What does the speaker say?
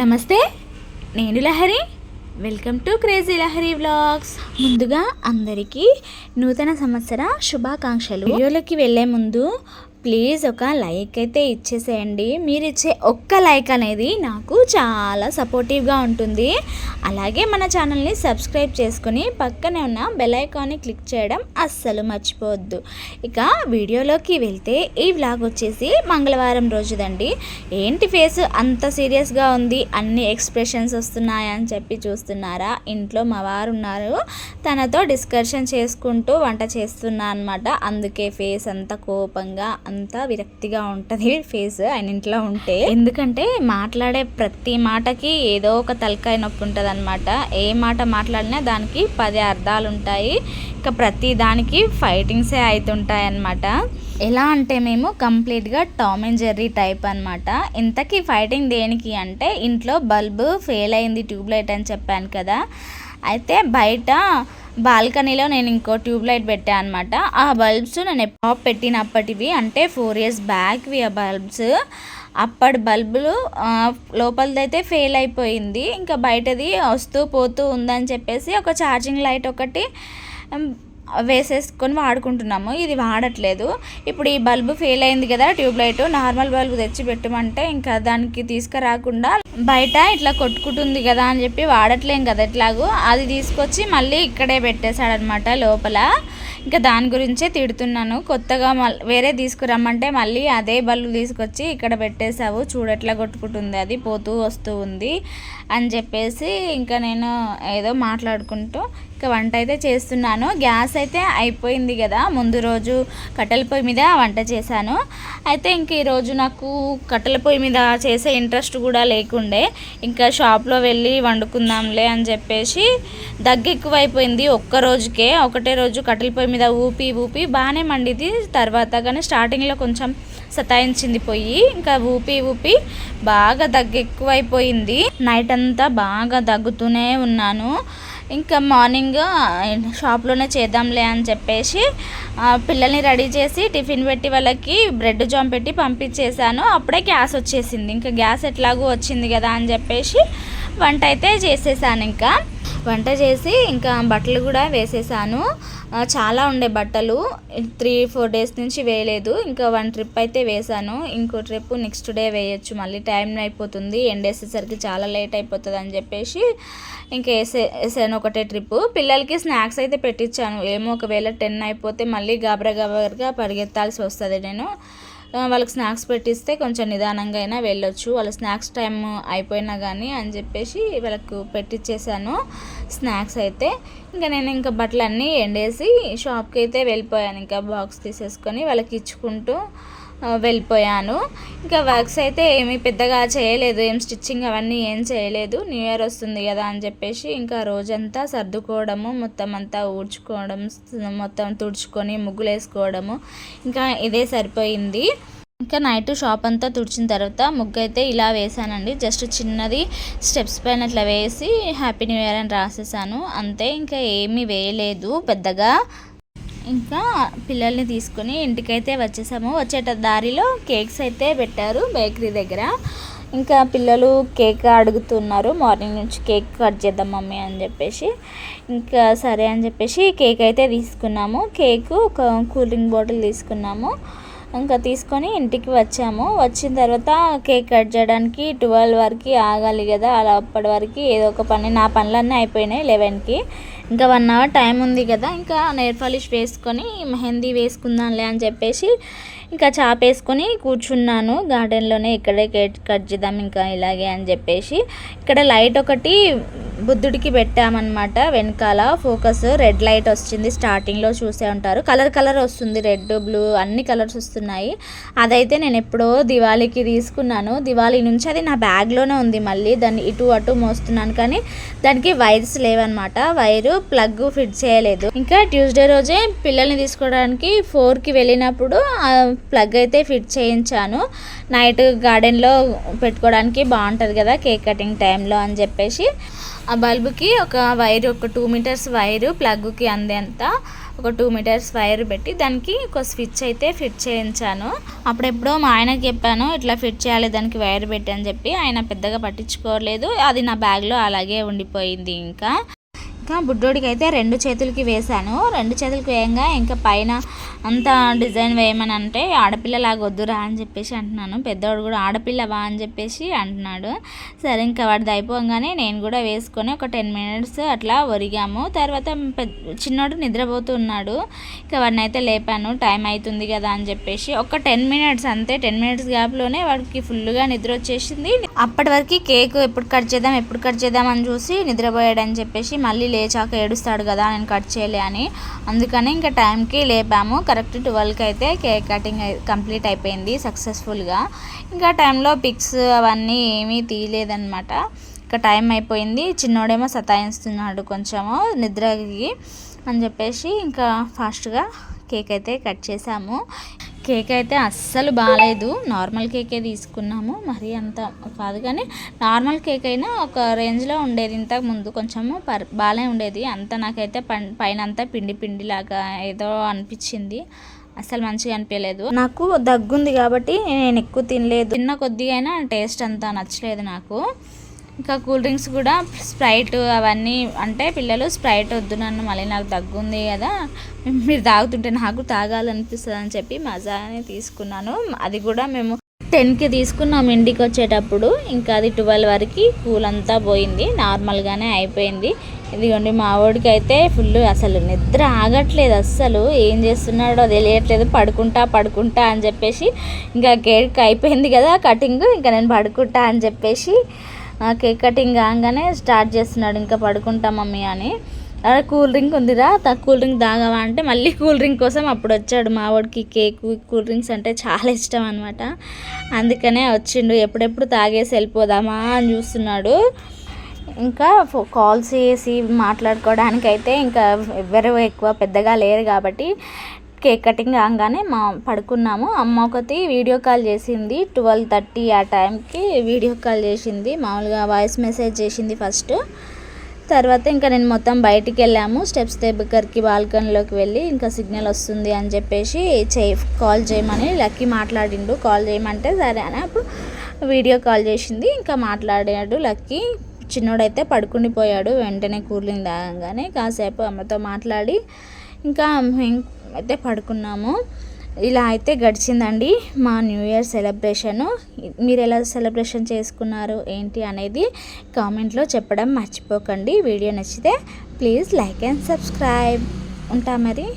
నమస్తే నేను Lahari. Welcome to crazy Lahari vlogs ముందుగా అందరికీ నూతన సంవత్సర శుభాకాంక్షలు. వీడియోలోకి వెళ్ళే ముందు ప్లీజ్ ఒక లైక్ అయితే ఇచ్చేసేయండి. మీరు ఇచ్చే ఒక్క లైక్ అనేది నాకు చాలా సపోర్టివ్గా ఉంటుంది. అలాగే మన ఛానల్ని సబ్స్క్రైబ్ చేసుకుని పక్కనే ఉన్న బెల్ ఐకాన్ని క్లిక్ చేయడం అస్సలు మర్చిపోవద్దు. ఇక వీడియోలోకి వెళ్తే ఈ వ్లాగ్ వచ్చేసి మంగళవారం రోజుదండి. ఏంటి ఫేస్ అంత సీరియస్గా ఉంది? అన్ని ఎక్స్ప్రెషన్స్ వస్తున్నాయని చెప్పి చూస్తున్నారా? ఇంట్లో మా వారు ఉన్నారు. తనతో డిస్కషన్ చేసుకుంటూ వంట చేస్తున్నా అనమాట అందుకే ఫేస్ అంత కోపంగా అంతా విరక్తిగా ఉంటుంది ఫేస్ ఆయన ఇంట్లో ఉంటే. ఎందుకంటే మాట్లాడే ప్రతి మాటకి ఏదో ఒక తలకాయ నొప్పి ఉంటుంది అనమాట ఏ మాట మాట్లాడినా దానికి పది అర్థాలు ఉంటాయి ఇంకా ప్రతి దానికి ఫైటింగ్సే అవుతుంటాయి అన్నమాట ఎలా అంటే మేము కంప్లీట్గా టామ్ అండ్ జెర్రీ టైప్ అనమాట ఇంతకీ ఫైటింగ్ దేనికి అంటే ఇంట్లో బల్బు ఫెయిల్ అయింది ట్యూబ్ లైట్ అని చెప్పాను కదా. అయితే బయట బాల్కనీలో నేను ఇంకో ట్యూబ్ లైట్ పెట్టాను అనమాట ఆ బల్బ్స్ నేను ఎప్పుడు పెట్టినప్పటివి అంటే ఫోర్ ఇయర్స్ బ్యాక్వి ఆ బల్బ్స్. అప్పటి బల్బులు లోపలదైతే ఫెయిల్ అయిపోయింది. ఇంకా బయటది వస్తూ పోతూ ఉందని చెప్పేసి ఒక ఛార్జింగ్ లైట్ ఒకటి వేసేసుకొని వాడుకుంటున్నాము. ఇది వాడట్లేదు. ఇప్పుడు ఈ బల్బు ఫెయిల్ అయింది కదా ట్యూబ్ లైట్ నార్మల్ బల్బు తెచ్చి పెట్టమంటే ఇంకా దానికి తీసుకురాకుండా బయట ఇట్లా కొట్టుకుంటుంది కదా అని చెప్పి వాడట్లేం కదా ఎట్లాగో. అది తీసుకొచ్చి మళ్ళీ ఇక్కడే పెట్టేశాడనమాట లోపల. ఇంకా దాని గురించే తిడుతున్నాను. కొత్తగా వేరే తీసుకురమ్మంటే మళ్ళీ అదే బల్బు తీసుకొచ్చి ఇక్కడ పెట్టేశావు. చూడట్లా కొట్టుకుంటుంది అది పోతూ వస్తూ ఉంది అని చెప్పేసి ఇంకా నేను ఏదో మాట్లాడుకుంటూ ఇంకా వంట అయితే చేస్తున్నాను. గ్యాస్ అయితే అయిపోయింది కదా. ముందు రోజు కట్టెల పొయ్యి మీద వంట చేశాను. అయితే ఇంక ఈరోజు నాకు కట్టెల పొయ్యి మీద చేసే ఇంట్రెస్ట్ కూడా లేకుండే. ఇంకా షాప్లో వెళ్ళి వండుకుందాంలే అని చెప్పేసి దగ్గు ఎక్కువైపోయింది ఒక్క రోజుకే. ఒకటే రోజు కట్టెల పొయ్యి మీద ఊపి ఊపి బాగానే మండిది. తర్వాత కానీ స్టార్టింగ్లో కొంచెం సతాయించింది పొయ్యి. ఇంకా ఊపి ఊపి బాగా దగ్గు ఎక్కువైపోయింది. నైట్ అంతా బాగా దగ్గుతూనే ఉన్నాను. ఇంకా మార్నింగ్ షాప్లోనే చేద్దాంలే అని చెప్పేసి పిల్లల్ని రెడీ చేసి టిఫిన్ పెట్టి వాళ్ళకి బ్రెడ్ జామ్ పెట్టి పంపించేశాను. అప్పుడే గ్యాస్ వచ్చేసింది. ఇంకా గ్యాస్ ఎట్లాగో వచ్చింది కదా అని చెప్పేసి వంట అయితే చేసేసాను ఇంకా. వంట చేసి ఇంకా బట్టలు కూడా వేసేసాను. చాలా ఉండే బట్టలు. త్రీ ఫోర్ డేస్ నుంచి వేయలేదు. ఇంకా వన్ ట్రిప్ అయితే వేసాను. ఇంకో ట్రిప్ నెక్స్ట్ డే వేయచ్చు. మళ్ళీ టైం అయిపోతుంది. ఎండేసేసరికి చాలా లేట్ అయిపోతుంది అని చెప్పేసి ఇంకా వేసే వేసాను ఒకటే ట్రిప్. పిల్లలకి స్నాక్స్ అయితే పెట్టించాను ఏమో ఒకవేళ టెన్ అయిపోతే మళ్ళీ గాబరా గాబరగా పరిగెత్తాల్సి వస్తుంది నేను. వాళ్ళకి స్నాక్స్ పెట్టిస్తే కొంచెం నిదానంగా అయినా వెళ్ళొచ్చు. వాళ్ళ స్నాక్స్ టైం అయిపోయినా కానీ అని చెప్పేసి వాళ్ళకు పెట్టించేసాను స్నాక్స్ అయితే. ఇంకా నేను ఇంకా బట్టలు అన్నీ ఎండేసి షాప్కి అయితే వెళ్ళిపోయాను. ఇంకా బాక్స్ తీసేసుకొని వాళ్ళకి ఇచ్చుకుంటూ వెళ్ళిపోయాను. ఇంకా వర్క్స్ అయితే ఏమీ పెద్దగా చేయలేదు. ఏం స్టిచ్చింగ్ అవన్నీ ఏం చేయలేదు. న్యూ ఇయర్ వస్తుంది కదా అని చెప్పేసి ఇంకా రోజంతా సర్దుకోవడము మొత్తం అంతా ఊడ్చుకోవడం మొత్తం తుడుచుకొని ముగ్గులు వేసుకోవడము ఇంకా ఇదే సరిపోయింది. ఇంకా నైట్ షాప్ అంతా తుడిచిన తర్వాత ముగ్గు అయితే ఇలా వేసానండి జస్ట్ చిన్నది స్టెప్స్ పైన అట్లా వేసి హ్యాపీ న్యూ ఇయర్ అని రాసేసాను. అంతే ఇంకా ఏమీ వేయలేదు పెద్దగా. ఇంకా పిల్లల్ని తీసుకుని ఇంటికైతే వచ్చేసాము. వచ్చేట దారిలో కేక్స్ అయితే పెట్టారు బేకరీ దగ్గర. ఇంకా పిల్లలు కేక్ అడుగుతున్నారు. మార్నింగ్ నుంచి కేక్ కట్ చేద్దాం మమ్మీ అని చెప్పేసి. ఇంకా సరే అని చెప్పేసి కేక్ అయితే తీసుకున్నాము. కేకు ఒక కూల్ డ్రింక్ బాటిల్ తీసుకున్నాము. ఇంకా తీసుకొని ఇంటికి వచ్చాము. వచ్చిన తర్వాత కేక్ కట్ చేయడానికి ట్వెల్వ్ వరకు ఆగాలి కదా. అలా అప్పటి వరకు ఏదో ఒక పని. నా పనులన్నీ అయిపోయినాయి లెవెన్కి. ఇంకా వన్ అవర్ టైం ఉంది కదా ఇంకా నెయిల్ పాలిష్ వేసుకొని మెహందీ వేసుకుందాంలే అని చెప్పేసి ఇంకా చాపేసుకొని కూర్చున్నాను. గార్డెన్లోనే ఇక్కడే కేక్ కట్ చేద్దాం ఇంకా ఇలాగే అని చెప్పేసి. ఇక్కడ లైట్ ఒకటి బుద్ధుడికి పెట్టామన్నమాట. వెనకాల ఫోకస్ రెడ్ లైట్ వచ్చింది. స్టార్టింగ్లో చూసే ఉంటారు. కలర్ కలర్ వస్తుంది. రెడ్ బ్లూ అన్ని కలర్స్ వస్తున్నాయి. అదైతే నేను ఎప్పుడో దివాళీకి తీసుకున్నాను. దివాళీ నుంచి అది నా బ్యాగ్లోనే ఉంది మళ్ళీ. దాన్ని ఇటు అటు మోస్తున్నాను కానీ దానికి వైర్స్ లేవన్నమాట. వైరు ప్లగ్ ఫిట్ చేయలేదు. ఇంకా ట్యూస్డే రోజే పిల్లల్ని తీసుకోవడానికి ఫోర్కి వెళ్ళినప్పుడు ఆ ప్లగ్ అయితే ఫిట్ చేయించాను. నైట్ గార్డెన్లో పెట్టుకోవడానికి బాగుంటుంది కదా కేక్ కటింగ్ టైంలో అని చెప్పేసి. ఆ బల్బుకి ఒక వైర్ ఒక టూ మీటర్స్ వైర్ ప్లగ్కి అందేంత ఒక టూ మీటర్స్ వైర్ పెట్టి దానికి ఒక స్విచ్ అయితే ఫిట్ చేయించాను. అప్పుడెప్పుడో మా ఆయనకి చెప్పాను ఇట్లా ఫిట్ చేయాలి దానికి వైర్ పెట్టి అని చెప్పి. ఆయన పెద్దగా పట్టించుకోలేదు. అది నా బ్యాగ్లో అలాగే ఉండిపోయింది ఇంకా. ఇంకా బుడ్డోడికి అయితే రెండు చేతులకి వేశాను. రెండు చేతులకి వేయంగా ఇంకా పైన అంత డిజైన్ వేయమని అంటే ఆడపిల్లలాగా వద్దురా అని చెప్పేసి అంటున్నాను. పెద్దవాడు కూడా ఆడపిల్లవా అని చెప్పేసి అంటున్నాడు. సరే ఇంకా వాడిది అయిపోగానే నేను కూడా వేసుకొని ఒక టెన్ మినిట్స్ అట్లా ఒరిగాము. తర్వాత చిన్నోడు నిద్రపోతున్నాడు ఇంకా వాడిని అయితే లేపాను. టైం అవుతుంది కదా అని చెప్పేసి ఒక టెన్ మినిట్స్ అంతే. టెన్ మినిట్స్ గ్యాప్లోనే వాడికి ఫుల్గా నిద్ర వచ్చేసింది. అప్పటి వరకు కేక్ ఎప్పుడు కట్ చేద్దాం ఎప్పుడు కట్ చేద్దాం అని చూసి నిద్రపోయాడని చెప్పేసి మళ్ళీ లేచాక ఏడుస్తాడు కదా నేను కట్ చేయలే అని. అందుకని ఇంకా టైంకి లేపాము. కరెక్ట్ ట్వెల్వ్కి అయితే కేక్ కటింగ్ కంప్లీట్ అయిపోయింది సక్సెస్ఫుల్గా. ఇంకా టైంలో పిక్స్ అవన్నీ ఏమీ తీయలేదనమాట ఇంకా టైం అయిపోయింది. చిన్నోడేమో సతాయిస్తున్నాడు కొంచెము నిద్రకి అని చెప్పేసి ఇంకా ఫాస్ట్గా కేక్ అయితే కట్ చేసాము. కేక్ అయితే అస్సలు బాగాలేదు నార్మల్ కేకే తీసుకున్నాము. మరీ అంత కాదు కానీ నార్మల్ కేక్ అయినా ఒక రేంజ్లో ఉండేది ఇంతకు ముందు. కొంచెము పర్ బాగానే ఉండేది. అంత నాకైతే పైన అంతా పిండి పిండి లాగా ఏదో అనిపించింది. అసలు మంచిగా అనిపించలేదు. నాకు దగ్గుంది కాబట్టి నేను ఎక్కువ తినలేదు. తిన్న కొద్దిగా అయినా టేస్ట్ అంతా నచ్చలేదు నాకు. ఇంకా కూల్ డ్రింక్స్ కూడా స్ప్రైట్ అవన్నీ అంటే పిల్లలు స్ప్రైట్ వద్దు నన్ను మళ్ళీ నాకు దగ్గుంది కదా మీరు తాగుతుంటే నాకు తాగాలనిపిస్తుంది అని చెప్పి మజాని తీసుకున్నాను. అది కూడా మేము టెన్కి తీసుకున్నాం ఇంటికి వచ్చేటప్పుడు. ఇంకా అది ట్వెల్వ్ వరకు కూల్ అంతా పోయింది నార్మల్గానే అయిపోయింది. ఇదిగోండి మా వాడికి అయితే ఫుల్ అసలు నిద్ర ఆగట్లేదు అస్సలు. ఏం చేస్తున్నాడో తెలియట్లేదు. పడుకుంటా పడుకుంటా అని చెప్పేసి ఇంకా కేక్ అయిపోయింది కదా కటింగ్. ఇంకా నేను పడుకుంటా అని చెప్పేసి కేక్ కటింగ్ కాగానే స్టార్ట్ చేస్తున్నాడు ఇంకా పడుకుంటా మమ్మీ అని. అదే కూల్ డ్రింక్ ఉందిరా కూల్ డ్రింక్ తాగవా అంటే మళ్ళీ కూల్ డ్రింక్ కోసం అప్పుడు వచ్చాడు మా వాడికి కేక్ కూల్ డ్రింక్స్ అంటే చాలా ఇష్టం అనమాట అందుకనే వచ్చిండు ఎప్పుడెప్పుడు తాగేసి వెళ్ళిపోదామా అని చూస్తున్నాడు. ఇంకా కాల్స్ చేసి మాట్లాడుకోవడానికి అయితే ఇంకా ఎవరు ఎక్కువ పెద్దగా లేరు కాబట్టి కేక్ కటింగ్ కాగానే మా పడుకున్నాము. అమ్మ ఒకటి వీడియో కాల్ చేసింది. ట్వెల్వ్ థర్టీ ఆ టైంకి వీడియో కాల్ చేసింది. మామూలుగా వాయిస్ మెసేజ్ చేసింది ఫస్ట్. తర్వాత ఇంకా నేను మొత్తం బయటికి వెళ్ళాము. స్టెప్స్ దగ్గరికి బాల్కనీలోకి వెళ్ళి ఇంకా సిగ్నల్ వస్తుంది అని చెప్పేసి చేయి కాల్ చేయమని లక్కీ మాట్లాడిండు. కాల్ చేయమంటే సరే అని అప్పుడు వీడియో కాల్ చేసింది. ఇంకా మాట్లాడాడు లక్కీ. చిన్నోడైతే పడుకుండిపోయాడు. వెంటనే కూలింగ్ తాగంగానే కాసేపు అమ్మతో మాట్లాడి ఇంకా అయితే పడుకున్నాము. ఇలా అయితే గడిచిందండి మా న్యూ ఇయర్ సెలబ్రేషను. మీరు ఎలా సెలబ్రేషన్ చేసుకున్నారు ఏంటి అనేది కామెంట్లో చెప్పడం మర్చిపోకండి. వీడియో నచ్చితే ప్లీజ్ లైక్ అండ్ సబ్స్క్రైబ్. ఉంటా మరి.